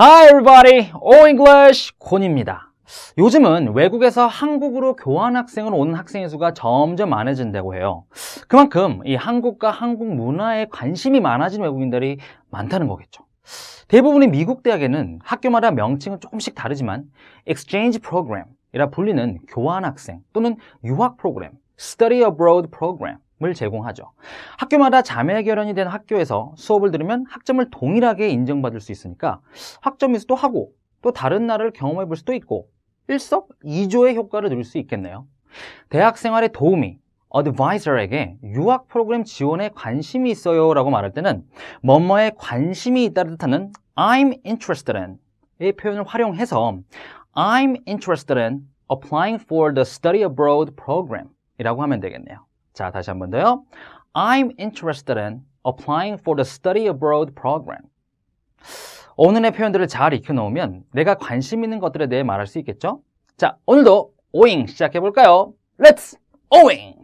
Hi everybody, O English 곤입니다. 요즘은 외국에서 한국으로 교환학생으로 오는 학생의 수가 점점 많아진다고 해요. 그만큼 이 한국과 한국 문화에 관심이 많아진 외국인들이 많다는 거겠죠. 대부분의 미국 대학에는 학교마다 명칭은 조금씩 다르지만 exchange program이라 불리는 교환학생 또는 유학 프로그램, study abroad program 을 제공하죠. 학교마다 자매 결연이 된 학교에서 수업을 들으면 학점을 동일하게 인정받을 수 있으니까 학점 미수도 하고 또 다른 나라를 경험해 볼 수도 있고 일석이조의 효과를 누릴 수 있겠네요. 대학 생활에 도우미, 어드바이저에게 유학 프로그램 지원에 관심이 있어요 라고 말할 때는 뭐뭐에 관심이 있다를 뜻하는 I'm interested in 이 표현을 활용해서 I'm interested in applying for the study abroad program 이라고 하면 되겠네요. 자, 다시 한 번 더요. I'm interested in applying for the study abroad program. 오늘의 표현들을 잘 익혀놓으면 내가 관심 있는 것들에 대해 말할 수 있겠죠? 자, 오늘도 오잉 시작해볼까요? Let's 오잉!